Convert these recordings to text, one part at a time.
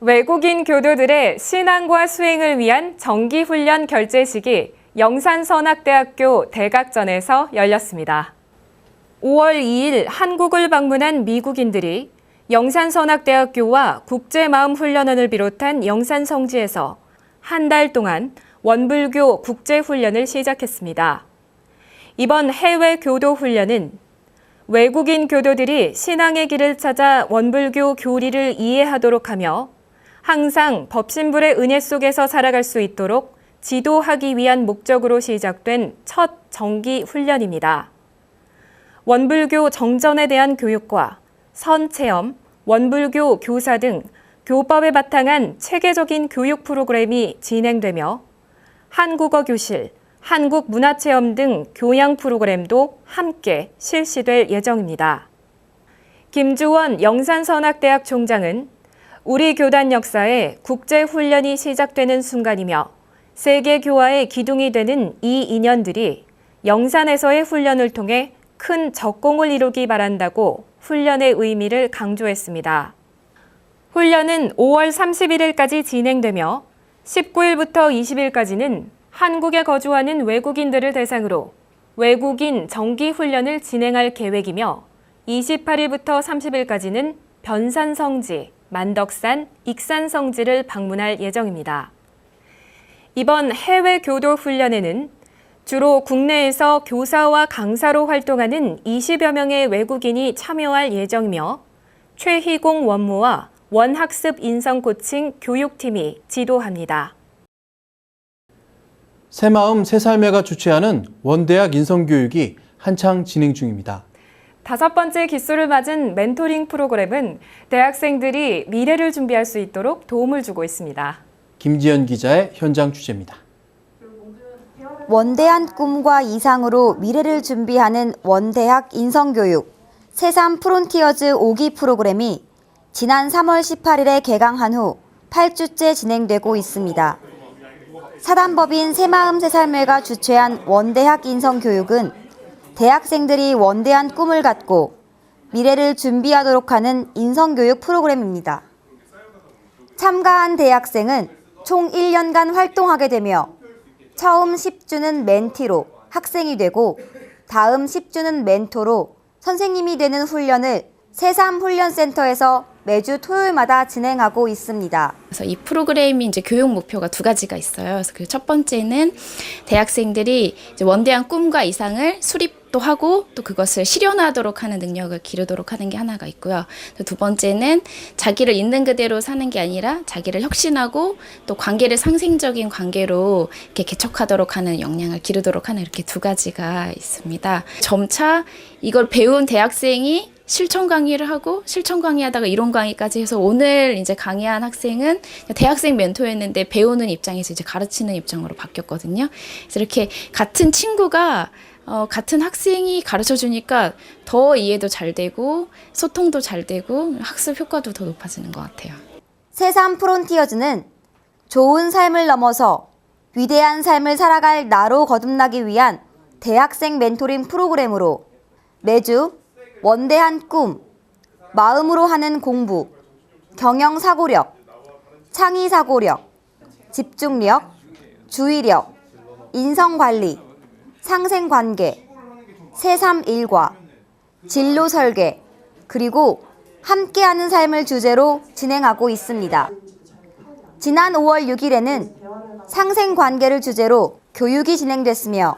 외국인 교도들의 신앙과 수행을 위한 정기훈련 결제식이 영산선악대학교 대각전에서 열렸습니다. 5월 2일 한국을 방문한 미국인들이 영산선악대학교와 국제마음훈련원을 비롯한 영산성지에서 한 달 동안 원불교 국제훈련을 시작했습니다. 이번 해외 교도 훈련은 외국인 교도들이 신앙의 길을 찾아 원불교 교리를 이해하도록 하며 항상 법신불의 은혜 속에서 살아갈 수 있도록 지도하기 위한 목적으로 시작된 첫 정기 훈련입니다. 원불교 정전에 대한 교육과 선체험, 원불교 교사 등 교법에 바탕한 체계적인 교육 프로그램이 진행되며 한국어 교실, 한국 문화체험 등 교양 프로그램도 함께 실시될 예정입니다. 김주원 영산선악대학 총장은 우리 교단 역사에 국제훈련이 시작되는 순간이며 세계 교화의 기둥이 되는 이 인연들이 영산에서의 훈련을 통해 큰 적공을 이루기 바란다고 훈련의 의미를 강조했습니다. 훈련은 5월 31일까지 진행되며 19일부터 20일까지는 한국에 거주하는 외국인들을 대상으로 외국인 정기 훈련을 진행할 계획이며 28일부터 30일까지는 변산성지, 만덕산, 익산 성지를 방문할 예정입니다. 이번 해외 교도 훈련에는 주로 국내에서 교사와 강사로 활동하는 20여 명의 외국인이 참여할 예정이며 최희공 원무와 원학습 인성 코칭 교육팀이 지도합니다. 새마음 새살매가 주최하는 원대학 인성교육이 한창 진행 중입니다. 다섯 번째 기수를 맞은 멘토링 프로그램은 대학생들이 미래를 준비할 수 있도록 도움을 주고 있습니다. 김지연 기자의 현장 취재입니다. 원대한 꿈과 이상으로 미래를 준비하는 원대학 인성교육 새삼 프론티어즈 5기 프로그램이 지난 3월 18일에 개강한 후 8주째 진행되고 있습니다. 사단법인 새마음 새살매가 주최한 원대학 인성교육은 대학생들이 원대한 꿈을 갖고 미래를 준비하도록 하는 인성교육 프로그램입니다. 참가한 대학생은 총 1년간 활동하게 되며 처음 10주는 멘티로 학생이 되고 다음 10주는 멘토로 선생님이 되는 훈련을 새삼 훈련센터에서 매주 토요일마다 진행하고 있습니다. 그래서 이 프로그램이 이제 교육 목표가 두 가지가 있어요. 그래서 그 첫 번째는 대학생들이 이제 원대한 꿈과 이상을 수립도 하고 또 그것을 실현하도록 하는 능력을 기르도록 하는 게 하나가 있고요. 또두 번째는 자기를 있는 그대로 사는 게 아니라 자기를 혁신하고 또 관계를 상생적인 관계로 이렇게 개척하도록 하는 역량을 기르도록 하는 이렇게 두 가지가 있습니다. 점차 이걸 배운 대학생이 실천 강의를 하고 실천 강의하다가 이론 강의까지 해서 오늘 이제 강의한 학생은 대학생 멘토였는데 배우는 입장에서 이제 가르치는 입장으로 바뀌었거든요. 그래서 이렇게 같은 친구가 어, 같은 학생이 가르쳐 주니까 더 이해도 잘 되고 소통도 잘 되고 학습 효과도 더 높아지는 것 같아요. 새삼 프론티어즈는 좋은 삶을 넘어서 위대한 삶을 살아갈 나로 거듭나기 위한 대학생 멘토링 프로그램으로 매주 원대한 꿈, 마음으로 하는 공부, 경영 사고력, 창의 사고력, 집중력, 주의력, 인성 관리, 상생 관계, 새삼 일과, 진로 설계, 그리고 함께하는 삶을 주제로 진행하고 있습니다. 지난 5월 6일에는 상생 관계를 주제로 교육이 진행됐으며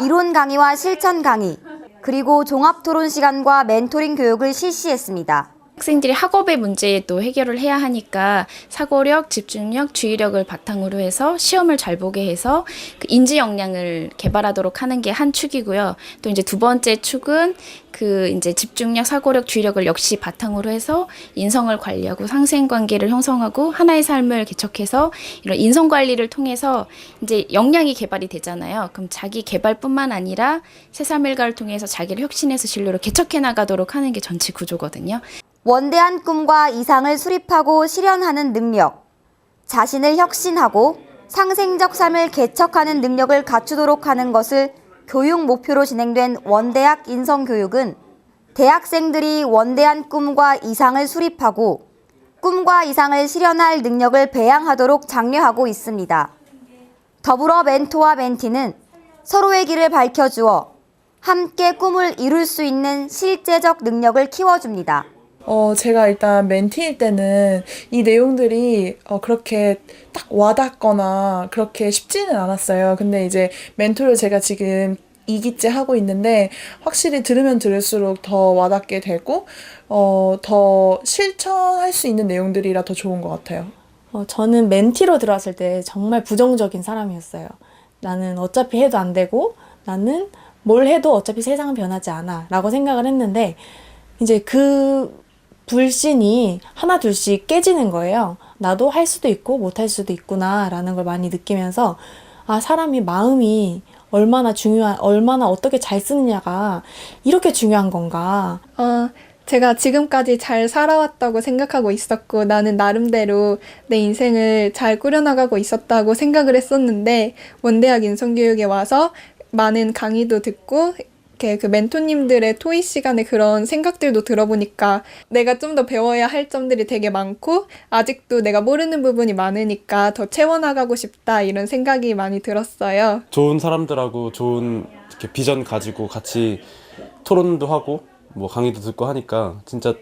이론 강의와 실천 강의, 그리고 종합 토론 시간과 멘토링 교육을 실시했습니다. 학생들이 학업의 문제도 해결을 해야 하니까 사고력, 집중력, 주의력을 바탕으로 해서 시험을 잘 보게 해서 그 인지 역량을 개발하도록 하는 게 한 축이고요. 또 이제 두 번째 축은 그 이제 집중력, 사고력, 주의력을 역시 바탕으로 해서 인성을 관리하고 상생 관계를 형성하고 하나의 삶을 개척해서 이런 인성 관리를 통해서 이제 역량이 개발이 되잖아요. 그럼 자기 개발뿐만 아니라 새삼 일가를 통해서 자기를 혁신해서 진로를 개척해 나가도록 하는 게 전체 구조거든요. 원대한 꿈과 이상을 수립하고 실현하는 능력, 자신을 혁신하고 상생적 삶을 개척하는 능력을 갖추도록 하는 것을 교육 목표로 진행된 원대학 인성교육은 대학생들이 원대한 꿈과 이상을 수립하고 꿈과 이상을 실현할 능력을 배양하도록 장려하고 있습니다. 더불어 멘토와 멘티는 서로의 길을 밝혀주어 함께 꿈을 이룰 수 있는 실제적 능력을 키워줍니다. 어, 제가 일단 멘티일 때는 이 내용들이 어, 그렇게 딱 와닿거나 그렇게 쉽지는 않았어요. 근데 이제 멘토를 제가 지금 2기째 하고 있는데 확실히 들으면 들을수록 더 와닿게 되고 어, 더 실천할 수 있는 내용들이라 더 좋은 것 같아요. 어, 저는 멘티로 들어왔을 때 정말 부정적인 사람이었어요. 나는 어차피 해도 안 되고 나는 뭘 해도 어차피 세상은 변하지 않아 라고 생각을 했는데 이제 그 불신이 하나 둘씩 깨지는 거예요. 나도 할 수도 있고 못 할 수도 있구나 라는 걸 많이 느끼면서 아, 사람이 마음이 얼마나 중요한, 얼마나 어떻게 잘 쓰느냐가 이렇게 중요한 건가. 어, 제가 지금까지 잘 살아왔다고 생각하고 있었고 나는 나름대로 내 인생을 잘 꾸려나가고 있었다고 생각을 했었는데 원대학 인성교육에 와서 많은 강의도 듣고 이렇게 그 멘토님들의 토의 시간에 그런 생각들도 들어보니까 내가 좀 더 배워야 할 점들이 되게 많고 아직도 내가 모르는 부분이 많으니까 더 채워나가고 싶다 이런 생각이 많이 들었어요. 좋은 사람들하고 좋은 이렇게 비전 가지고 같이 토론도 하고 뭐 강의도 듣고 하니까 진짜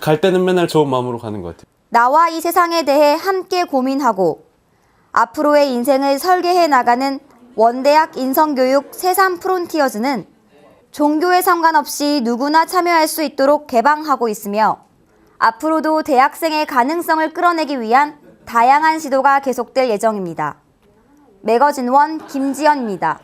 갈 때는 맨날 좋은 마음으로 가는 것 같아요. 나와 이 세상에 대해 함께 고민하고 앞으로의 인생을 설계해 나가는 원대학 인성교육 세상 프론티어즈는 종교에 상관없이 누구나 참여할 수 있도록 개방하고 있으며 앞으로도 대학생의 가능성을 끌어내기 위한 다양한 시도가 계속될 예정입니다. 매거진 원 김지연입니다.